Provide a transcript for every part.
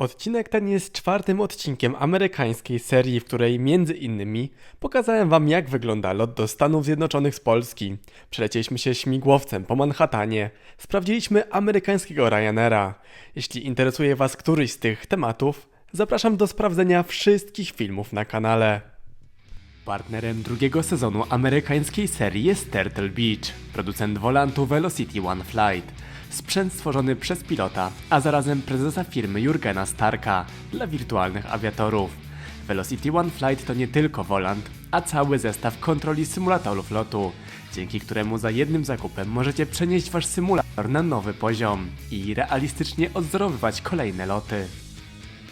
Odcinek ten jest czwartym odcinkiem amerykańskiej serii, w której między innymi pokazałem wam jak wygląda lot do Stanów Zjednoczonych z Polski. Przelecieliśmy się śmigłowcem po Manhattanie, sprawdziliśmy amerykańskiego Ryanaira. Jeśli interesuje was któryś z tych tematów, zapraszam do sprawdzenia wszystkich filmów na kanale. Partnerem drugiego sezonu amerykańskiej serii jest Turtle Beach, producent wolantu Velocity One Flight. Sprzęt stworzony przez pilota, a zarazem prezesa firmy Jurgena Starka dla wirtualnych awiatorów. Velocity One Flight to nie tylko wolant, a cały zestaw kontroli symulatorów lotu, dzięki któremu za jednym zakupem możecie przenieść wasz symulator na nowy poziom i realistycznie odzorowywać kolejne loty.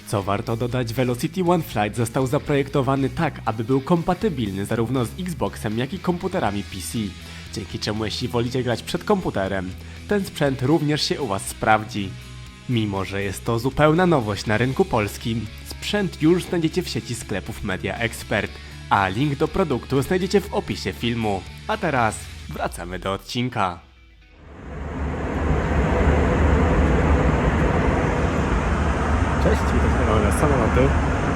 Co warto dodać, Velocity One Flight został zaprojektowany tak, aby był kompatybilny zarówno z Xboxem, jak i komputerami PC. Dzięki czemu jeśli wolicie grać przed komputerem, ten sprzęt również się u Was sprawdzi. Mimo, że jest to zupełna nowość na rynku polskim, sprzęt już znajdziecie w sieci sklepów Media Expert, a link do produktu znajdziecie w opisie filmu. A teraz wracamy do odcinka. Cześć, witam na samoloty.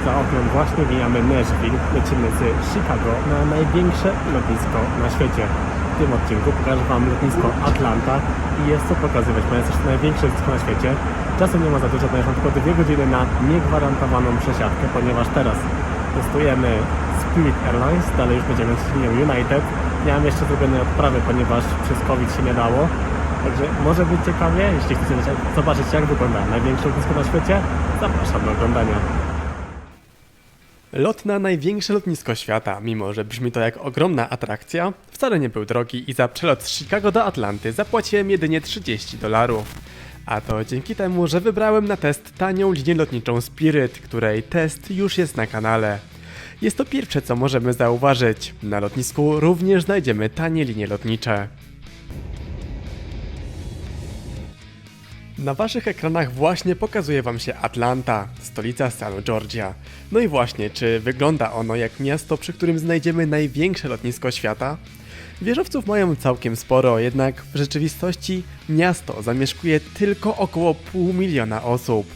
Za oknem właśnie mijamy Nashville. Lecimy z Chicago na największe lotnisko na świecie. W tym odcinku pokażę Wam lotnisko Atlanta i jest co pokazywać, ponieważ jest to największe lotnisko na świecie. Czasu nie ma za dużo, ponieważ mam tylko dwie godziny na niegwarantowaną przesiadkę, ponieważ teraz testujemy Spirit Airlines, dalej już będziemy z linią United. Miałem jeszcze zrobione odprawy, ponieważ przez COVID się nie dało. Także może być ciekawie, jeśli chcecie zobaczyć jak wygląda największe lotnisko na świecie, zapraszam do oglądania. Lot na największe lotnisko świata, mimo że brzmi to jak ogromna atrakcja, wcale nie był drogi i za przelot z Chicago do Atlanty zapłaciłem jedynie 30 dolarów. A to dzięki temu, że wybrałem na test tanią linię lotniczą Spirit, której test już jest na kanale. Jest to pierwsze co możemy zauważyć. Na lotnisku również znajdziemy tanie linie lotnicze. Na waszych ekranach właśnie pokazuje wam się Atlanta, stolica stanu Georgia. No i właśnie, czy wygląda ono jak miasto, przy którym znajdziemy największe lotnisko świata? Wieżowców mają całkiem sporo, jednak w rzeczywistości miasto zamieszkuje tylko około pół miliona osób.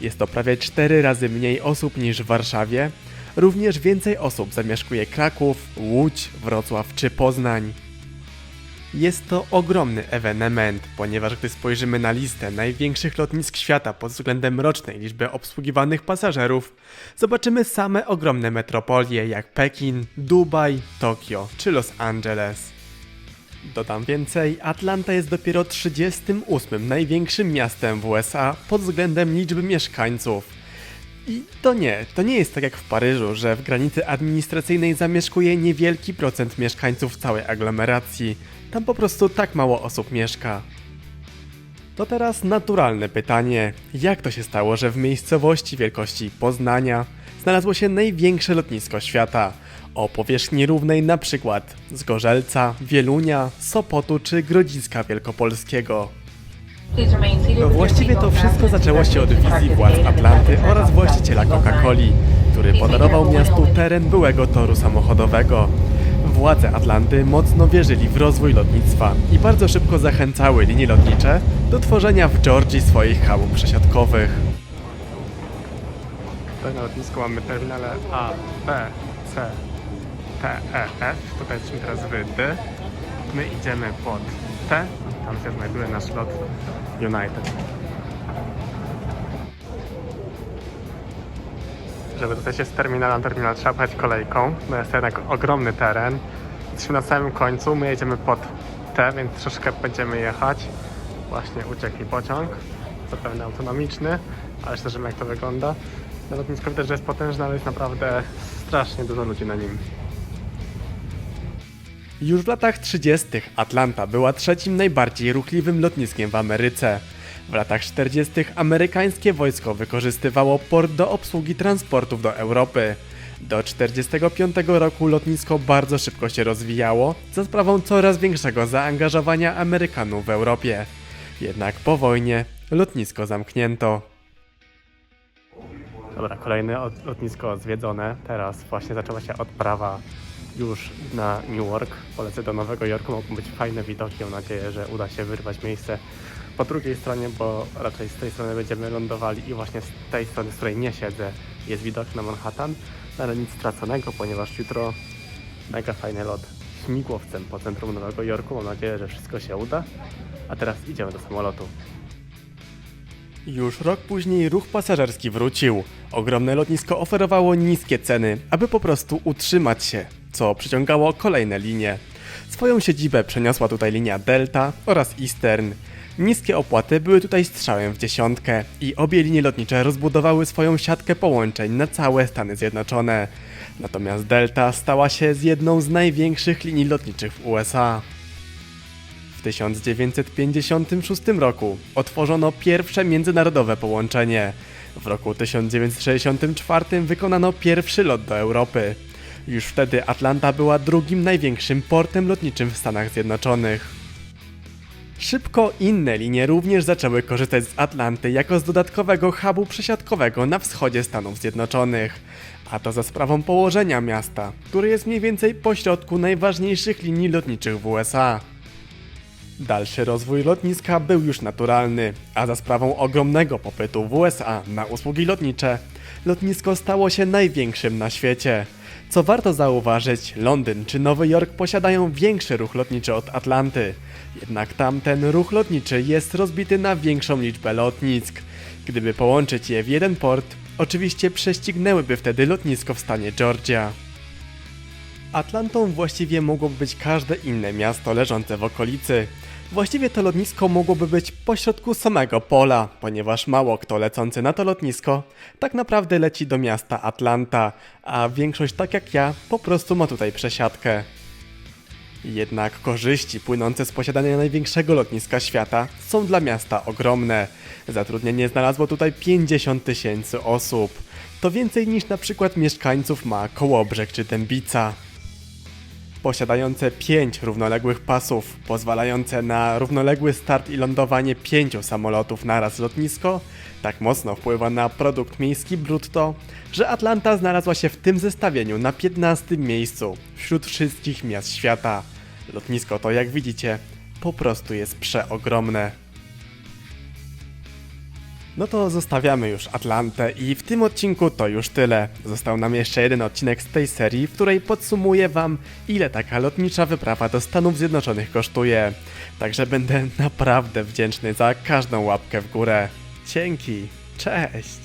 Jest to prawie 4 razy mniej osób niż w Warszawie. Również więcej osób zamieszkuje Kraków, Łódź, Wrocław czy Poznań. Jest to ogromny ewenement, ponieważ gdy spojrzymy na listę największych lotnisk świata pod względem rocznej liczby obsługiwanych pasażerów, zobaczymy same ogromne metropolie jak Pekin, Dubaj, Tokio czy Los Angeles. Dodam więcej, Atlanta jest dopiero 38 największym miastem w USA pod względem liczby mieszkańców. I to nie, to nie jest tak jak w Paryżu, że w granicy administracyjnej zamieszkuje niewielki procent mieszkańców całej aglomeracji. Tam po prostu tak mało osób mieszka. To teraz naturalne pytanie: jak to się stało, że w miejscowości wielkości Poznania znalazło się największe lotnisko świata? O powierzchni równej na przykład Zgorzelca, Wielunia, Sopotu czy Grodziska Wielkopolskiego. No właściwie to wszystko zaczęło się od wizji władz Atlanty oraz właściciela Coca-Coli, który podarował miastu teren byłego toru samochodowego. Władze Atlanty mocno wierzyli w rozwój lotnictwa i bardzo szybko zachęcały linie lotnicze do tworzenia w Georgii swoich chałup przesiadkowych. Tutaj na lotnisku mamy terminale A, B, C, T, E, F. Tutaj jesteśmy teraz w D. My idziemy pod T. Tam się znajduje nasz lot United. Żeby dostać się z terminala na terminal trzeba pojechać kolejką, bo jest to jednak ogromny teren. Jesteśmy na samym końcu, my jedziemy pod T, więc troszkę będziemy jechać. Właśnie uciekł pociąg, zapewne autonomiczny, ale szczerze jak to wygląda. Na lotnisko widać, że jest potężne, ale jest naprawdę strasznie dużo ludzi na nim. Już w latach 30. Atlanta była trzecim najbardziej ruchliwym lotniskiem w Ameryce. W latach 40. amerykańskie wojsko wykorzystywało port do obsługi transportów do Europy. Do 1945 roku lotnisko bardzo szybko się rozwijało, za sprawą coraz większego zaangażowania Amerykanów w Europie. Jednak po wojnie lotnisko zamknięto. Dobra, kolejne lotnisko zwiedzone. Teraz właśnie zaczęła się odprawa już na New York. Polecę do Nowego Jorku, mogą być fajne widoki. Mam nadzieję, że uda się wyrwać miejsce po drugiej stronie, bo raczej z tej strony będziemy lądowali i właśnie z tej strony, z której nie siedzę, jest widok na Manhattan, ale nic straconego, ponieważ jutro mega fajny lot śmigłowcem po centrum Nowego Jorku. Mam nadzieję, że wszystko się uda. A teraz idziemy do samolotu. Już rok później ruch pasażerski wrócił. Ogromne lotnisko oferowało niskie ceny, aby po prostu utrzymać się, co przyciągało kolejne linie. Swoją siedzibę przeniosła tutaj linia Delta oraz Eastern. Niskie opłaty były tutaj strzałem w dziesiątkę i obie linie lotnicze rozbudowały swoją siatkę połączeń na całe Stany Zjednoczone. Natomiast Delta stała się z jedną z największych linii lotniczych w USA. W 1956 roku otworzono pierwsze międzynarodowe połączenie. W roku 1964 wykonano pierwszy lot do Europy. Już wtedy Atlanta była drugim największym portem lotniczym w Stanach Zjednoczonych. Szybko inne linie również zaczęły korzystać z Atlanty jako z dodatkowego hubu przesiadkowego na wschodzie Stanów Zjednoczonych. A to za sprawą położenia miasta, które jest mniej więcej pośrodku najważniejszych linii lotniczych w USA. Dalszy rozwój lotniska był już naturalny, a za sprawą ogromnego popytu w USA na usługi lotnicze, lotnisko stało się największym na świecie. Co warto zauważyć, Londyn czy Nowy Jork posiadają większy ruch lotniczy od Atlanty, jednak tamten ruch lotniczy jest rozbity na większą liczbę lotnisk. Gdyby połączyć je w jeden port, oczywiście prześcignęłyby wtedy lotnisko w stanie Georgia. Atlantą właściwie mogłoby być każde inne miasto leżące w okolicy. Właściwie to lotnisko mogłoby być pośrodku samego pola, ponieważ mało kto lecący na to lotnisko tak naprawdę leci do miasta Atlanta, a większość tak jak ja po prostu ma tutaj przesiadkę. Jednak korzyści płynące z posiadania największego lotniska świata są dla miasta ogromne. Zatrudnienie znalazło tutaj 50 tysięcy osób. To więcej niż na przykład mieszkańców ma Kołobrzeg czy Dębica posiadające 5 równoległych pasów, pozwalające na równoległy start i lądowanie pięciu samolotów naraz lotnisko, tak mocno wpływa na produkt miejski brutto, że Atlanta znalazła się w tym zestawieniu na 15 miejscu wśród wszystkich miast świata. Lotnisko to, jak widzicie, po prostu jest przeogromne. No to zostawiamy już Atlantę i w tym odcinku to już tyle. Został nam jeszcze jeden odcinek z tej serii, w której podsumuję wam, ile taka lotnicza wyprawa do Stanów Zjednoczonych kosztuje. Także będę naprawdę wdzięczny za każdą łapkę w górę. Dzięki, cześć!